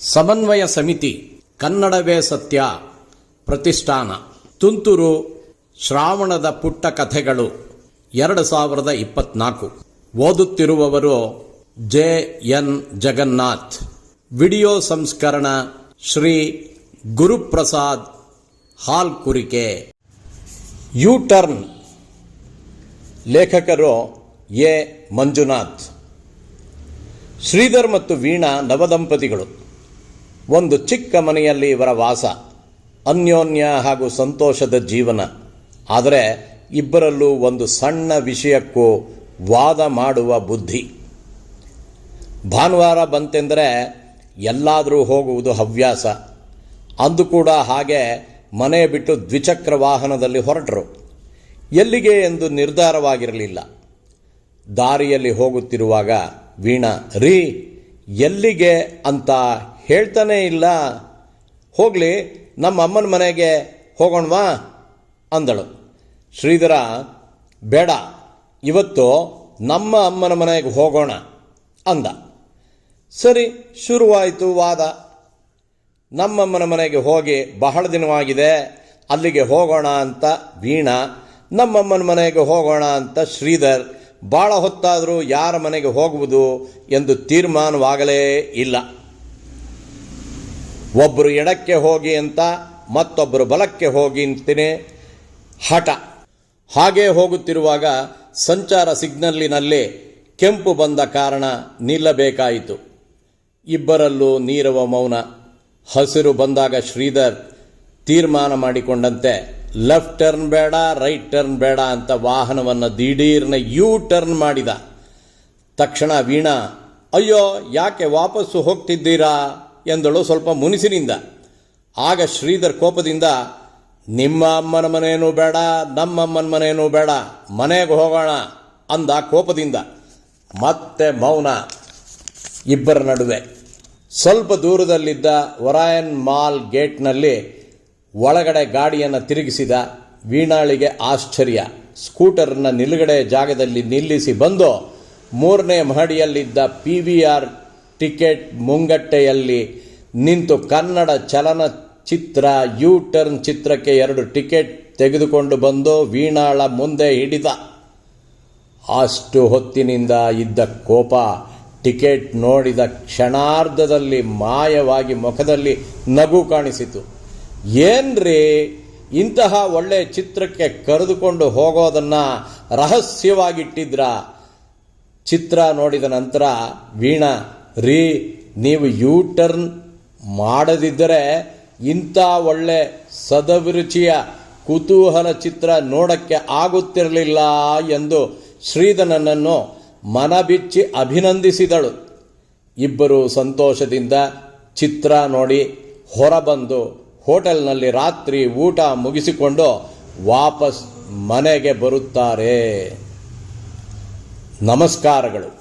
ಸಮನ್ವಯ ಸಮಿತಿ, ಕನ್ನಡವೇ ಸತ್ಯ, ಪ್ರತಿಷ್ಠಾನ. ತುಂತುರು, ಶ್ರಾವಣದ ಪುಟ್ಟ ಕಥೆಗಳು, ಎರಡು ಸಾವಿರದ ಇಪ್ಪತ್ನಾಲ್ಕು. ಓದುತ್ತಿರುವವರು ಜೆ ಎನ್ ಜಗನ್ನಾಥ್. ವಿಡಿಯೋ ಸಂಸ್ಕರಣ Shri Guruprasad Halkurike U turn ಲೇಖಕರು ಎ ಮಂಜುನಾಥ್. ಶ್ರೀಧರ್ ಮತ್ತು ವೀಣಾ ನವದಂಪತಿಗಳು. ಒಂದು ಚಿಕ್ಕ ಮನೆಯಲ್ಲಿ ಇವರ ವಾಸ, ಅನ್ಯೋನ್ಯ ಹಾಗೂ ಸಂತೋಷದ ಜೀವನ. ಆದರೆ ಇಬ್ಬರಲ್ಲೂ ಒಂದು ಸಣ್ಣ ವಿಷಯಕ್ಕೂ ವಾದ ಮಾಡುವ ಬುದ್ಧಿ. ಭಾನುವಾರ ಬಂತೆಂದರೆ ಎಲ್ಲಾದರೂ ಹೋಗುವುದು ಹವ್ಯಾಸ. ಅಂದು ಕೂಡ ಹಾಗೆ ಮನೆ ಬಿಟ್ಟು ದ್ವಿಚಕ್ರ ವಾಹನದಲ್ಲಿ ಹೊರಟರು. ಎಲ್ಲಿಗೆ ಎಂದು ನಿರ್ಧಾರವಾಗಿರಲಿಲ್ಲ. ದಾರಿಯಲ್ಲಿ ಹೋಗುತ್ತಿರುವಾಗ, ವೀಣಾ, ರೀ, ಎಲ್ಲಿಗೆ? ಅಂತ ಹೇಳ್ತಾನೇ ಇಲ್ಲ, ಹೋಗಲಿ, ನಮ್ಮ ಅಮ್ಮನ ಮನೆಗೆ ಹೋಗೋಣವಾ ಅಂದಳು. ಶ್ರೀಧರ, ಬೇಡ, ಇವತ್ತು ನಮ್ಮ ಅಮ್ಮನ ಮನೆಗೆ ಹೋಗೋಣ ಅಂದ. ಸರಿ, ಶುರುವಾಯಿತು ವಾದ. ನಮ್ಮಮ್ಮನ ಮನೆಗೆ ಹೋಗಿ ಬಹಳ ದಿನವಾಗಿದೆ, ಅಲ್ಲಿಗೆ ಹೋಗೋಣ ಅಂತ ವೀಣಾ ನಮ್ಮಮ್ಮನ ಮನೆಗೆ ಹೋಗೋಣ ಅಂತ ಶ್ರೀಧರ್ ಭಾಳ ಹೊತ್ತಾದರೂ ಯಾರ ಮನೆಗೆ ಹೋಗುವುದು ಎಂದು ತೀರ್ಮಾನವಾಗಲೇ ಇಲ್ಲ. ಒಬ್ಬರು ಎಡಕ್ಕೆ ಹೋಗಿ ಅಂತ ಮತ್ತೊಬ್ಬರು ಬಲಕ್ಕೆ ಹೋಗಿ ಅಂತೇನೆ ಹಠ. ಹಾಗೆ ಹೋಗುತ್ತಿರುವಾಗ ಸಂಚಾರ ಸಿಗ್ನಲ್ಲಿನಲ್ಲೇ ಕೆಂಪು ಬಂದ ಕಾರಣ ನಿಲ್ಲಬೇಕಾಯಿತು. ಇಬ್ಬರಲ್ಲೂ ನೀರವ ಮೌನ. ಹಸಿರು ಬಂದಾಗ ಶ್ರೀಧರ್ ತೀರ್ಮಾನ ಮಾಡಿಕೊಂಡಂತೆ, ಲೆಫ್ಟ್ ಟರ್ನ್ ಬೇಡ, ರೈಟ್ ಟರ್ನ್ ಬೇಡ ಅಂತ ವಾಹನವನ್ನು ದಿಢೀರ್ನ ಯು ಟರ್ನ್ ಮಾಡಿದ. ತಕ್ಷಣ ವೀಣಾ, ಅಯ್ಯೋ, ಯಾಕೆ ವಾಪಸ್ಸು ಹೋಗ್ತಿದ್ದೀರಾ? ಎಂದಳು ಸ್ವಲ್ಪ ಮುನಿಸಿನಿಂದ. ಆಗ ಶ್ರೀಧರ್ ಕೋಪದಿಂದ, ನಿಮ್ಮ ಅಮ್ಮನ ಮನೆಯೂ ಬೇಡ ನಮ್ಮಮ್ಮನ ಮನೆಯೂ ಬೇಡ, ಮನೆಗೆ ಹೋಗೋಣ ಅಂದ ಕೋಪದಿಂದ. ಮತ್ತೆ ಮೌನ. ಇಬ್ಬರ ನಡುವೆ. ಸ್ವಲ್ಪ ದೂರದಲ್ಲಿದ್ದ ಒರಾಯನ್ ಮಾಲ್ ಗೇಟ್ನಲ್ಲಿ ಒಳಗಡೆ ಗಾಡಿಯನ್ನು ತಿರುಗಿಸಿದ ವೀಣಾಳಿಗೆ ಆಶ್ಚರ್ಯ. ಸ್ಕೂಟರ್ನ ನಿಲುಗಡೆ ಜಾಗದಲ್ಲಿ ನಿಲ್ಲಿಸಿ ಬಂದು ಮೂರನೇ ಮಹಡಿಯಲ್ಲಿದ್ದ ಪಿ ವಿ ಆರ್ ಟಿಕೆಟ್ ಮುಂಗಟ್ಟೆಯಲ್ಲಿ ನಿಂತು ಕನ್ನಡ ಚಲನಚಿತ್ರ ಯು ಟರ್ನ್ ಚಿತ್ರಕ್ಕೆ ಎರಡು ಟಿಕೆಟ್ ತೆಗೆದುಕೊಂಡು ಬಂದು ವೀಣಾಳ ಮುಂದೆ ಹಿಡಿದ. ಅಷ್ಟು ಹೊತ್ತಿನಿಂದ ಇದ್ದ ಕೋಪ ಟಿಕೆಟ್ ನೋಡಿದ ಕ್ಷಣಾರ್ಧದಲ್ಲಿ ಮಾಯವಾಗಿ ಮುಖದಲ್ಲಿ ನಗು ಕಾಣಿಸಿತು. ಏನ್ರಿ, ಇಂತಹ ಒಳ್ಳೆಯ ಚಿತ್ರಕ್ಕೆ ಕರೆದುಕೊಂಡು ಹೋಗೋದನ್ನ ರಹಸ್ಯವಾಗಿಟ್ಟಿದ್ರ. ಚಿತ್ರ ನೋಡಿದ ನಂತರ, ವೀಣಾ, ರೀ, ನೀವು ಯೂ ಟರ್ನ್ ಮಾಡದಿದ್ದರೆ ಇಂಥ ಒಳ್ಳೆ ಸದಭಿರುಚಿಯ ಕುತೂಹಲ ಚಿತ್ರ ನೋಡಕ್ಕೆ ಆಗುತ್ತಿರಲಿಲ್ಲ ಎಂದು ಶ್ರೀಧನನನ್ನು ಮನಬಿಚ್ಚಿ ಅಭಿನಂದಿಸಿದಳು. ಇಬ್ಬರು ಸಂತೋಷದಿಂದ ಚಿತ್ರ ನೋಡಿ ಹೊರಬಂದು ಹೋಟೆಲ್ನಲ್ಲಿ ರಾತ್ರಿ ಊಟ ಮುಗಿಸಿಕೊಂಡು ವಾಪಸ್ ಮನೆಗೆ ಬರುತ್ತಾರೆ. ನಮಸ್ಕಾರಗಳು.